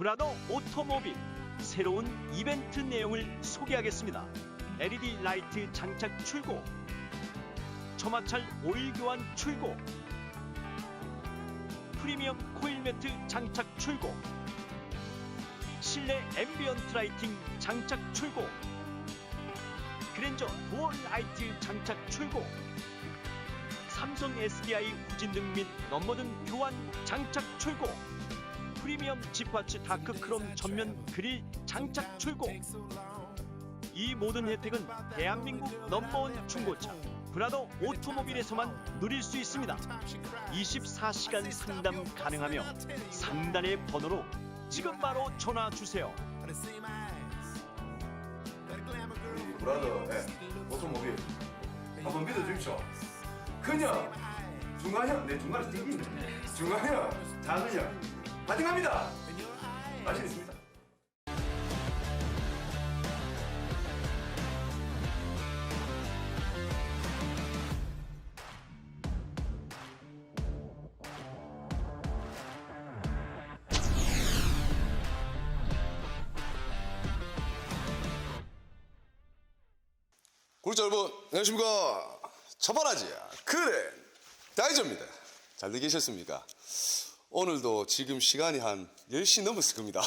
브라더 오토모빌 새로운 이벤트 내용을 소개하겠습니다. LED 라이트 장착 출고, 처마찰 오일 교환 출고, 프리미엄 코일 매트 장착 출고, 실내 앰비언트 라이팅 장착 출고, 그랜저 도어 라이트 장착 출고, 삼성 SDI 후진등 및 넘버등 교환 장착 출고, 프리미엄 지파츠 다크 크롬 전면 그릴 장착 출고. 이 모든 혜택은 대한민국 넘버원 중고차 브라더 오토모빌에서만 누릴 수 있습니다. 24시간 상담 가능하며 상단의 번호로 지금 바로 전화 주세요. 브라더 예, 오토모빌 한번 믿어주십시오. 그냥 중간형 내 중간에 땡기네. 중간형 작은형 파팅합니다. 자신 있습니다. 구독자 여러분 안녕하십니까. 차바라지야. 그래. 다이저입니다. 잘들 계셨습니까 오늘도 지금 시간이 한 10시 넘었을 겁니다.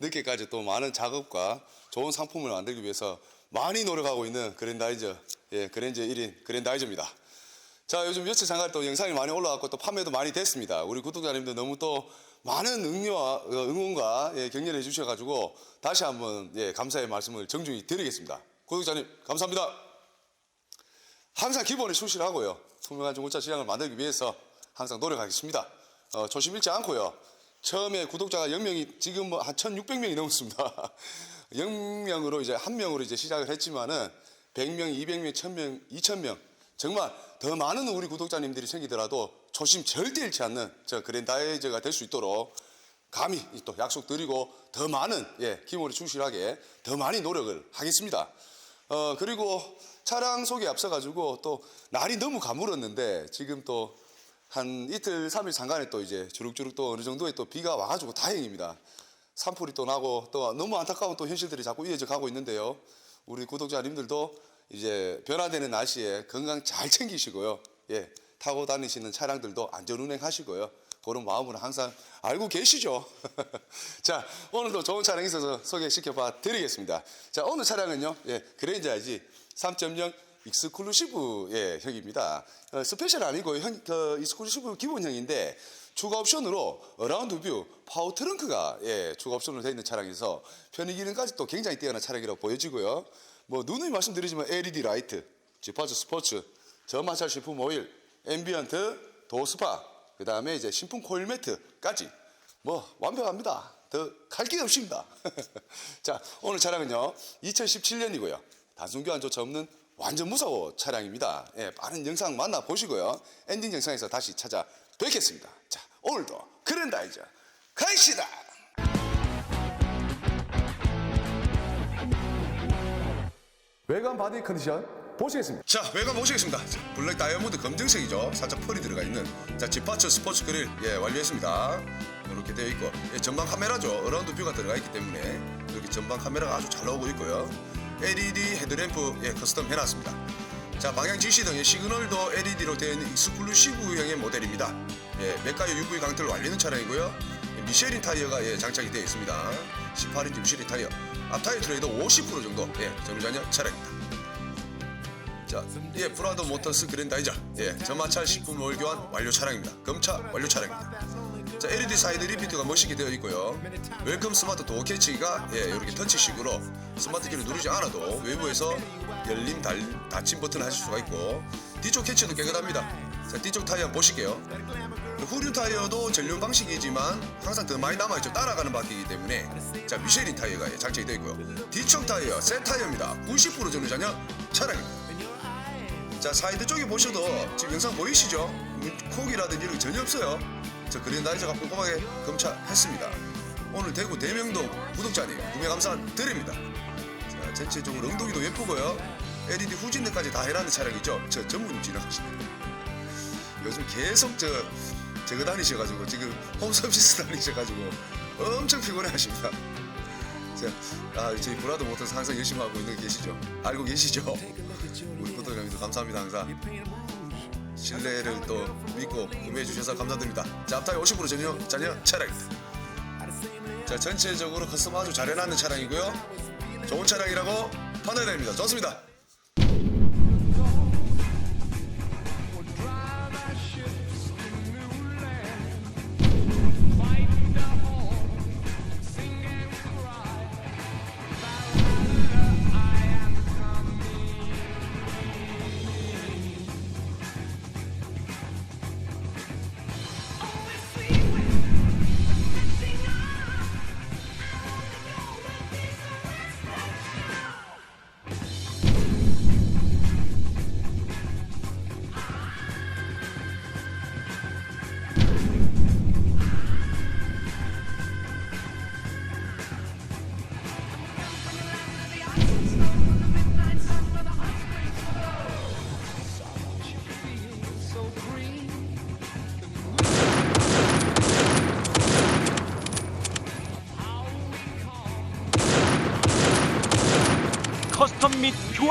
늦게까지 또 많은 작업과 좋은 상품을 만들기 위해서 많이 노력하고 있는 그랜다이저 예 그랜저 1인 그랜다이저입니다. 자 요즘 며칠 잠깐 또 영상이 많이 올라왔고 또 판매도 많이 됐습니다. 우리 구독자님들 너무 또 많은 응려와 어, 응원과 예, 격려해 주셔가지고 다시 한번 예, 감사의 말씀을 정중히 드리겠습니다. 구독자님 감사합니다. 항상 기본에 충실하고요. 투명한 중고차 시장을 만들기 위해서 항상 노력하겠습니다. 어, 조심 잃지 않고요. 처음에 구독자가 0명이 지금 뭐 한 1,600명이 넘었습니다. 0명으로 이제 한 명으로 이제 시작을 했지만은 100명, 200명, 1000명, 2000명 정말 더 많은 우리 구독자님들이 생기더라도 초심 절대 잃지 않는 저 그랜다이저가 될 수 있도록 감히 또 약속드리고 더 많은 예, 기본에 충실하게 더 많이 노력을 하겠습니다. 어, 그리고 차량 소개 앞서 가지고 또 날이 너무 가물었는데 지금 또 한 이틀, 삼일 잠깐에 또 이제 주룩주룩 또 어느 정도의 또 비가 와가지고 다행입니다. 산불이 또 나고 또 너무 안타까운 또 현실들이 자꾸 이어져 가고 있는데요. 우리 구독자님들도 이제 변화되는 날씨에 건강 잘 챙기시고요. 예, 타고 다니시는 차량들도 안전 운행 하시고요. 그런 마음으로 항상 알고 계시죠? 자, 오늘도 좋은 차량 있어서 소개시켜 봐 드리겠습니다. 자, 오늘 차량은요, 예, 그랜저이지 3.0 익스클루시브 예, 형입니다. 어, 스페셜 아니고 형, 그 익스클루시브 기본형인데 추가 옵션으로 어라운드 뷰 파워 트렁크가 예, 추가 옵션으로 되어 있는 차량이서 편의 기능까지 또 굉장히 뛰어난 차량이라고 보여지고요. 뭐 누누이 말씀드리지만 LED 라이트, 지파츠 스포츠, 저마찰 식품 오일, 앰비언트, 도스파, 그 다음에 이제 신품 코일 매트까지 뭐 완벽합니다. 더갈게 없습니다. 자, 오늘 차량은요 2017년이고요. 단순 교환조차 없는 완전 무사고 차량입니다. 예, 빠른 영상 만나 보시고요. 엔딩 영상에서 다시 찾아뵙겠습니다. 자, 오늘도 그랜다이저 가시다. 외관 바디 컨디션 보시겠습니다. 자, 외관 보시겠습니다. 블랙 다이아몬드 검정색이죠. 살짝 펄이 들어가 있는. 자, 지파처 스포츠 그릴 예 완료했습니다. 이렇게 되어 있고 예, 전방 카메라죠. 어라운드 뷰가 들어가 있기 때문에 이렇게 전방 카메라가 아주 잘 나오고 있고요. LED 헤드램프 예 커스텀 해놨습니다. 자, 방향 지시 등의 시그널도 LED로 있는 익스클루시브형의 모델입니다. 예, 맥가요 UV 강틀 완료는 차량이고요. 예, 미쉐린 타이어가 예, 장착이 되어 있습니다. 18인치 미쉐린 타이어. 앞 타이어 트레이도 50% 정도 예, 전후전혀 차량입니다. 자, 예, 브라더 모터스 그랜다이저, 예, 저마찰 식품 오일 교환 완료 차량입니다. 검차 완료 차량입니다. 자, LED 사이드 리피트가 멋있게 되어 있고요. 웰컴 스마트 도어 캐치가 예, 이렇게 터치식으로 스마트 키를 누르지 않아도 외부에서 열림 달, 닫힘 버튼을 하실 수가 있고 뒤쪽 캐치도 깨끗합니다. 자, 뒤쪽 타이어 보실게요. 후륜 타이어도 전륜 방식이지만 항상 더 많이 남아있죠. 따라가는 바퀴이기 때문에 자 미쉐린 타이어가 예, 장착이 되어 있고요. 뒤쪽 타이어 새 타이어입니다. 90% 전후 전혀 차량입니다. 자 사이드 쪽에 보셔도 지금 영상 보이시죠? 콕이라든지 이런 게 전혀 없어요. 저 그랜다이저가 꼼꼼하게 검차했습니다. 오늘 대구 대명동 구독자님 구매 감사드립니다. 자 전체적으로 엉덩이도 예쁘고요. LED 후진등까지 다 해놨는 차량이죠. 저 전문님 지나가시네요. 요즘 계속 저 저거 다니셔가지고 지금 홈서비스 다니셔가지고 엄청 피곤해 하십니다. 자, 아, 저희 브라더 모터스 항상 열심히 하고 있는 거 계시죠? 알고 계시죠? 우리 구독자님들 감사합니다 항상. 신뢰를 또 믿고 구매해 주셔서 감사드립니다. 자, 앞타이 50% 전혀 자녀 차량입니다. 자, 전체적으로 커스텀 아주 잘 해놨는 차량이고요. 좋은 차량이라고 판단이 됩니다. 좋습니다.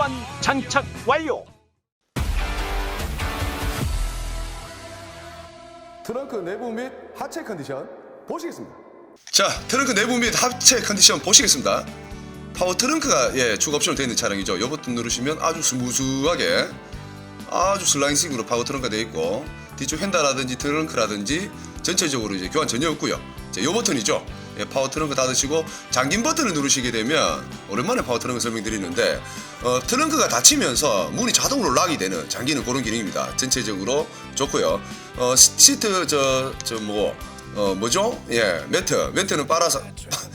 및 교환 장착 완료. 트렁크 내부 및 하체 컨디션 보시겠습니다. 자, 트렁크 내부 및 합체 컨디션 보시겠습니다. 파워 트렁크가 예, 추가 옵션으로 되어 있는 차량이죠. 요 버튼 누르시면 아주 스무스하게 아주 슬라이싱으로 파워 트렁크가 되어 있고 뒤쪽 핸다라든지 트렁크라든지 전체적으로 이제 교환 전혀 없고요. 자, 요 버튼이죠. 예, 파워 트렁크 닫으시고 잠긴 버튼을 누르시게 되면 오랜만에 파워 트렁크 설명드리는데 어, 트렁크가 닫히면서 문이 자동으로 락이 되는 잠기는 그런 기능입니다. 전체적으로 좋고요. 어, 시- 시트 저 저뭐 어, 뭐죠? 예, 매트 매트는 빨아서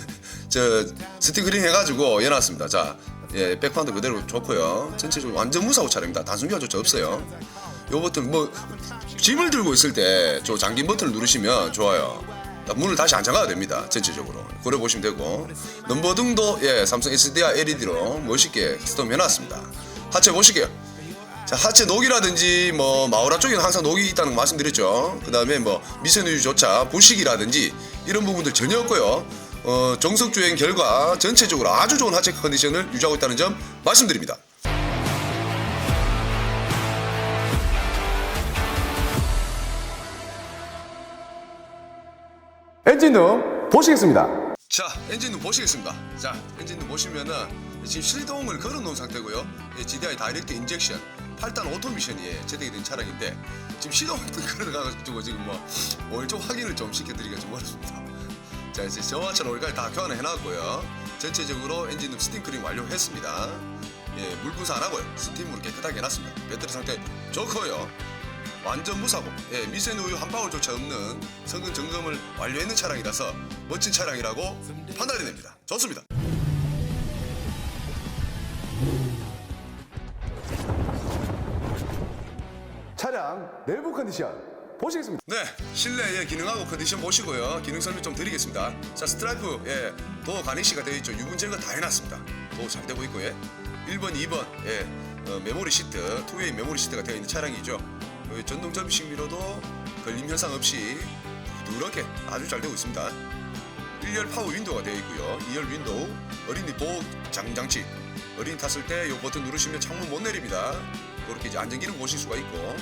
저 스티그린 해가지고 해놨습니다. 자, 예, 백판도 그대로 좋고요. 전체적으로 완전 무사고 차량입니다. 단순 교환조차 없어요. 요 버튼 뭐 짐을 들고 있을 때 저 잠긴 버튼을 누르시면 좋아요. 문을 다시 안 잠가도 됩니다. 전체적으로 그래 보시면 되고 넘버등도 예 삼성 SDR LED로 멋있게 스톰 해놨습니다. 하체 보시게요. 자, 하체 녹이라든지 뭐 마우라 쪽에는 항상 녹이 있다는 거 말씀드렸죠. 그 다음에 뭐 미세누유조차 부식이라든지 이런 부분들 전혀 없고요. 어, 정석 주행 결과 전체적으로 아주 좋은 하체 컨디션을 유지하고 있다는 점 말씀드립니다. 엔진룸 보시겠습니다. 자, 엔진룸 보시겠습니다. 자, 엔진룸 보시면은 지금 시동을 걸어 놓은 상태고요. 예, GDI 다이렉트 인젝션 8단 오토미션이 예, 제대로 된 차량인데 지금 시동을 걸어가지고 지금 뭐 월조 확인을 좀 시켜드리기가 좀 어렵습니다. 자, 이제 저와처럼 여기까지 다 교환을 해놨고요. 전체적으로 엔진룸 스팀크림 완료했습니다. 예, 물 분사 안 하고요. 스팀으로 깨끗하게 해놨습니다. 배터리 상태 좋고요. 완전 무사고 예, 미세누유 한 방울조차 없는 성능 점검을 완료했는 차량이라서 멋진 차량이라고 판단이 됩니다. 좋습니다. 차량 내부 컨디션 보시겠습니다. 네, 실내의 기능하고 컨디션 보시고요. 기능 설명 좀 드리겠습니다. 자, 스트라이프, 예, 도어 가니시가 되어 있죠. 유분 제거 다 해놨습니다. 도어 잘 되고 있고, 예. 1번, 2번, 예, 어, 메모리 시트, 투웨이 메모리 시트가 되어 있는 차량이죠. 여기 전동 접이식 미러도 걸림 현상 없이 부드럽게 아주 잘 되고 있습니다. 1열 파워 윈도우가 되어 있고요. 2열 윈도우, 어린이 보호 장장치. 어린이 탔을 때 이 버튼 누르시면 창문 못 내립니다. 그렇게 이제 안전 기능 보실 수가 있고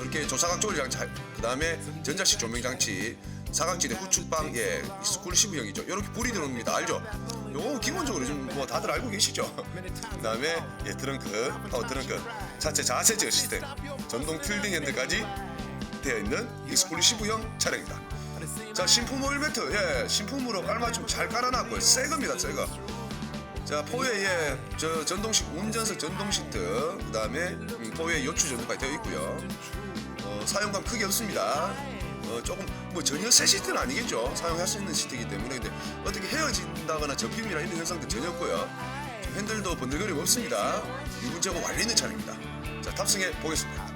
이렇게 조사각 조절 장치, 그 다음에 전자식 조명 장치, 사각지대 후축방, 예, 스쿨 시브형이죠. 이렇게 불이 들어옵니다. 알죠? 요거 기본적으로 좀뭐 다들 알고 계시죠? 그 다음에 예, 트렁크, 파워 트렁크, 자체 자세 제어 시스템, 전동 틸딩 핸드까지 되어 있는 익스클루시브형 차량입니다. 자, 신품 오일 매트, 예, 신품으로 깔맞춤 잘 깔아놨고요. 새 겁니다, 새 거. 자 포회에 저 전동식 운전석 전동 시트 그 다음에 포회 요추 전동까지 되어 있고요 어, 사용감 크게 없습니다 어, 조금 뭐 전혀 새 시트는 아니겠죠 사용할 수 있는 시트이기 때문에 근데 어떻게 헤어진다거나 접힘이나 이런 현상도 전혀 없고요 핸들도 번들거림 없습니다 유분 제거 완료 있는 차량입니다 자 탑승해 보겠습니다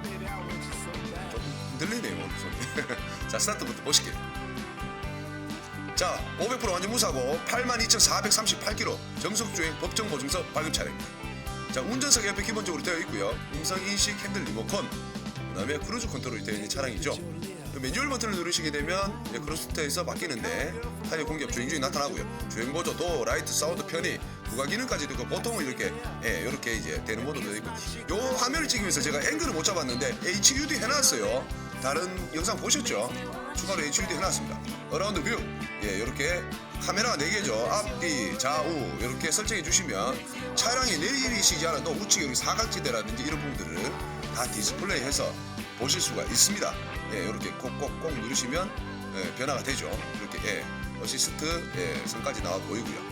좀 흔들리네요 오늘 손이 자 스타트부터 보실게요 자, 500% 완전 무사고 82,438km 정속 주행 법정 보증서 발급 차량입니다. 자, 운전석 옆에 기본적으로 되어 있고요. 음성 인식 핸들 리모컨, 그다음에 크루즈 컨트롤이 되어 있는 차량이죠. 매뉴얼 버튼을 누르시게 되면 예, 크로스트에서 바뀌는데 타이어 공기압 주행 중에 나타나고요. 주행 보조, 도, 라이트, 사운드 편의, 부가 기능까지도 있고 보통은 이렇게 예, 이렇게 이제 되는 모드도 있고 요 화면을 찍으면서 제가 앵글을 못 잡았는데 HUD 해놨어요. 다른 영상 보셨죠? 추가로 HUD 해놨습니다. 어라운드 뷰, 예, 이렇게 카메라가 4개죠. 앞뒤, 좌우 이렇게 설정해 주시면 차량이 내리시지 않아도 우측에 사각지대라든지 이런 부분들을 다 디스플레이해서 보실 수가 있습니다. 예, 이렇게 꼭꼭꼭 누르시면 예, 변화가 되죠. 이렇게 예, 어시스트 예, 선까지 나와 보이고요.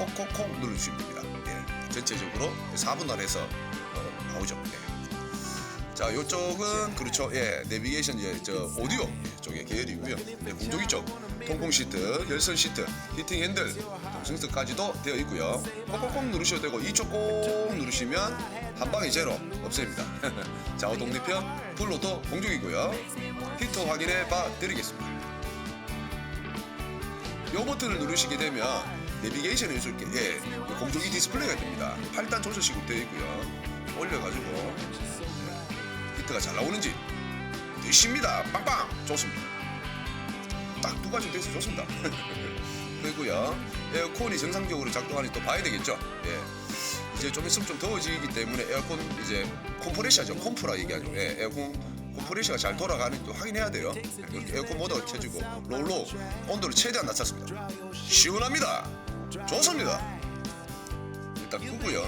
콕콕콕 누르시면 됩니다. 예, 전체적으로 4분할 해서 어, 나오죠. 예. 자, 요쪽은 그렇죠. 예, 내비게이션 예, 저 오디오 쪽의 계열이고요. 네, 공조기 쪽 통풍 시트, 열선 시트, 히팅 핸들, 동승석까지도 되어 있고요. 콕콕콕 누르셔도 되고 이쪽 꼭 누르시면 한 방에 제로 없앱니다. 좌우 동대편 블로도 공조기고요. 히터 확인해 봐 드리겠습니다. 요 버튼을 누르시게 되면 내비게이션을 해줄 게 예, 요 공조기 디스플레이가 됩니다. 8단 조절식으로 되어 있고요. 올려가지고 히트가 잘 나오는지 되십니다. 빵빵 좋습니다. 딱 두 가지 돼서 좋습니다. 그리고요 에어컨이 정상적으로 작동하는지 또 봐야 되겠죠. 예. 이제 좀 있으면 좀 더워지기 때문에 에어컨 이제 컴프레셔죠. 컴프라 얘기하죠. 예, 에어컨 컴프레셔가 잘 돌아가는지 또 확인해야 돼요. 예, 이렇게 에어컨 모드가 켜지고 롤로 온도를 최대한 낮췄습니다. 시원합니다. 좋습니다. 일단 끄고요.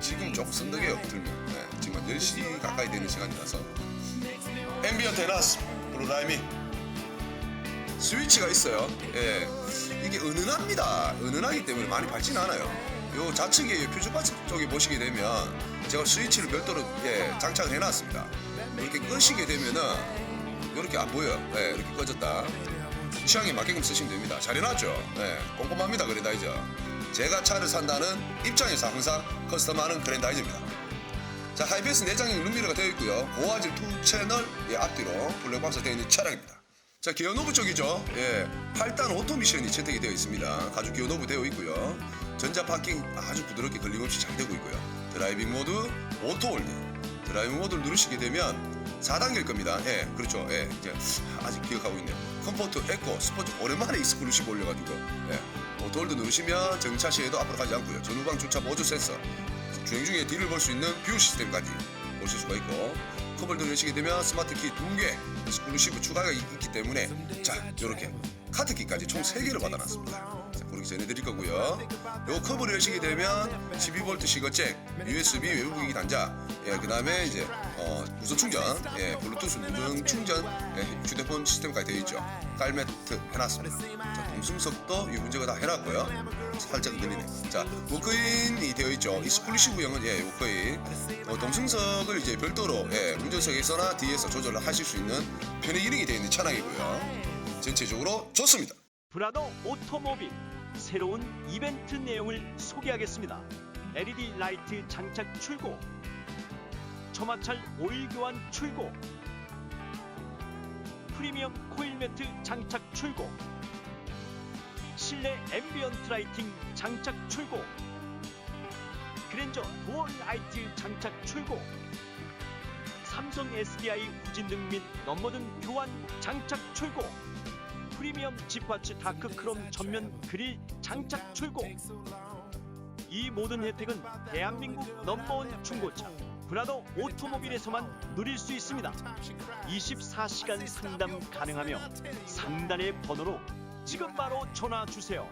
지금 조금 쓴덕해요. 들면. 네, 지금 한 10시 가까이 되는 시간이라서. 앰비언트 해놨어. 브루라이미. 스위치가 있어요. 예. 이게 은은합니다. 은은하기 때문에 많이 밝지는 않아요. 요 좌측에 퓨즈바 쪽에 보시게 되면 제가 스위치를 별도로 예, 장착을 해놨습니다. 이렇게 끄시게 되면은 이렇게 안 보여요. 예, 이렇게 꺼졌다. 취향에 맞게끔 쓰시면 됩니다. 잘 해놨죠? 예, 꼼꼼합니다. 그랜다이저. 제가 차를 산다는 입장에서 항상 커스텀하는 그랜다이저입니다. 자, 하이패스 내장형 룸미러가 되어 있고요. 고화질 투 채널 예, 앞뒤로 블랙박스 되어 있는 차량입니다. 자, 기어 노브 쪽이죠. 예, 8단 오토 미션이 채택이 되어 있습니다. 가죽 기어 노브 되어 있고요. 전자 파킹 아주 부드럽게 걸림 없이 잘 되고 있고요. 드라이빙 모드 오토 홀딩. 드라이빙 모드를 누르시게 되면 4단계일 겁니다. 예, 그렇죠. 예, 이제 아직 기억하고 있네요. 컴포트, 에코, 스포츠 오랜만에 익스클루시브 올려가지고 예, 오토홀드 누르시면 정차 시에도 앞으로 가지 않고요. 전후방 주차 보조 센서, 주행 중에 뒤를 볼 수 있는 뷰 시스템까지 보실 수가 있고 컵을 누르시게 되면 스마트 키 2개, 익스클루시브 추가가 있- 있기 때문에 자, 이렇게 카드 키까지 총 3개를 받아놨습니다. 자, 그렇게 전해드릴 거고요. 요 컵을 열시게 되면 12V 시거 잭, USB 외부 기기 단자, 예, 그 다음에 이제 어, 무선 충전, 예, 블루투스 무선 충전, 예, 휴대폰 시스템까지 되어 있죠. 깔매트 해놨습니다. 자, 동승석도 이 문제가 다 해놨고요. 살짝 늘리네. 자, 워크인이 되어 있죠. 익스클루시브형은 예, 워크인. 어, 동승석을 이제 별도로 예, 운전석에서나 뒤에서 조절을 하실 수 있는 편의 기능이 되어 있는 차량이고요. 전체적으로 좋습니다. 브라더 오토모빌 새로운 이벤트 내용을 소개하겠습니다. LED 라이트 장착 출고, 처마찰 오일 교환 출고, 프리미엄 코일 매트 장착 출고, 실내 앰비언트 라이팅 장착 출고, 그랜저 도어 라이트 장착 출고, 삼성 SDI 후진등 및 넘버등 교환 장착 출고. 프리미엄 지파츠 다크 크롬 전면 그릴 장착 출고 이 모든 혜택은 대한민국 넘버원 중고차 브라더 오토모빌에서만 누릴 수 있습니다 24시간 상담 가능하며 상단의 번호로 지금 바로 전화 주세요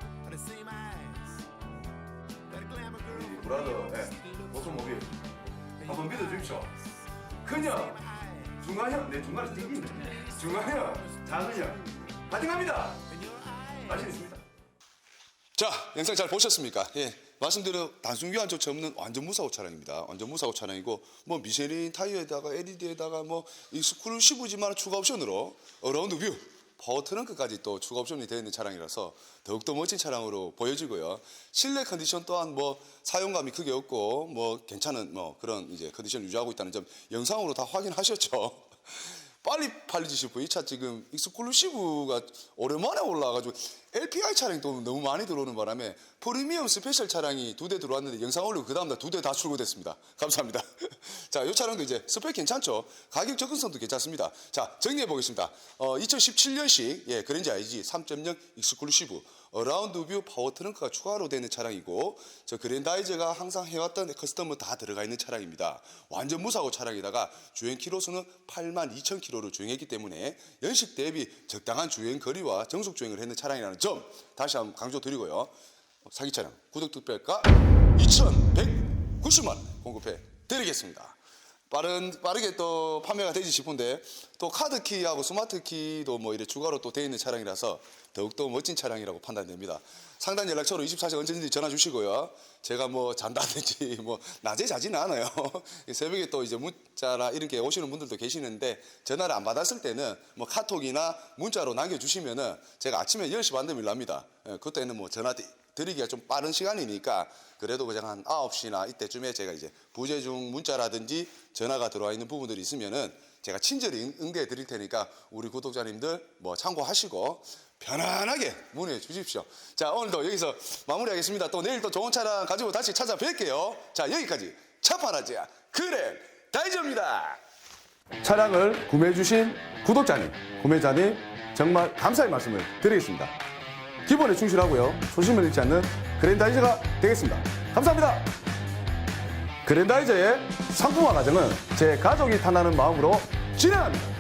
브라더, 예, 오토모빌. 한번 믿어주십시오. 그냥 중화형, 내 중간에 땡기네. 중화형, 작은형. 파이팅합니다. 자신 있습니다. 자, 영상 잘 보셨습니까? 예. 말씀드린 단순 교환 조차 없는 완전 무사고 차량입니다. 완전 무사고 차량이고 뭐 미쉐린 타이어에다가 LED에다가 뭐 익스클루시브지만 추가 옵션으로 어라운드 뷰, 파워 트렁크까지 또 추가 옵션이 되어 있는 차량이라서 더욱더 멋진 차량으로 보여지고요. 실내 컨디션 또한 뭐 사용감이 크게 없고 뭐 괜찮은 뭐 그런 이제 컨디션 유지하고 있다는 점 영상으로 다 확인하셨죠. 빨리 팔리실 분, 이 차 지금 익스클루시브가 오랜만에 올라와가지고 LPI 차량이 또 너무 많이 들어오는 바람에 프리미엄 스페셜 차량이 두 대 들어왔는데 영상 올리고 그 다음 날 두 대 다 출고됐습니다. 감사합니다. 자, 이 차량도 이제 스펙 괜찮죠? 가격 접근성도 괜찮습니다. 자, 정리해 보겠습니다. 어, 2017년식 예, 그랜저 IG 3.0 익스클루시브 어라운드 뷰 파워 트렁크가 추가로 되는 차량이고 저 그랜다이저가 항상 해왔던 커스텀은 다 들어가 있는 차량입니다. 완전 무사고 차량에다가 주행 키로수는 8만 2천 킬로를 주행했기 때문에 연식 대비 적당한 주행 거리와 정속 주행을 했는 차량이라는 점 다시 한번 강조드리고요. 사기 차량 구독 특별가 2,190만 원 공급해 드리겠습니다. 빠른 빠르게 또 판매가 되지 싶은데 또 카드 키하고 스마트 키도 뭐 이래 추가로 또돼 있는 차량이라서 더욱더 멋진 차량이라고 판단됩니다. 상단 연락처로 24시간 언제든지 전화 주시고요. 제가 뭐 잔다든지 뭐 낮에 자지는 않아요. 새벽에 또 이제 문자나 이런 게 오시는 분들도 계시는데 전화를 안 받았을 때는 뭐 카톡이나 문자로 남겨 주시면은 제가 아침에 10시 반 되면 일납니다. 예, 그때는 뭐 전화 드- 드리기가 좀 빠른 시간이니까 그래도 그냥 한 9시나 이때쯤에 제가 이제 부재중 문자라든지 전화가 들어와 있는 부분들이 있으면은 제가 친절히 응- 응대해 드릴 테니까 우리 구독자님들 뭐 참고하시고 편안하게 문의해 주십시오. 자, 오늘도 여기서 마무리하겠습니다. 또 내일 또 좋은 차량 가지고 다시 찾아뵐게요. 자, 여기까지 차파라지야. 그래, 다이저입니다. 차량을 구매해 주신 구독자님, 구매자님 정말 감사의 말씀을 드리겠습니다. 기본에 충실하고요. 초심을 잃지 않는 그랜다이저가 되겠습니다. 감사합니다. 그랜다이저의 상품화 과정은 제 가족이 탐나는 마음으로 진행합니다.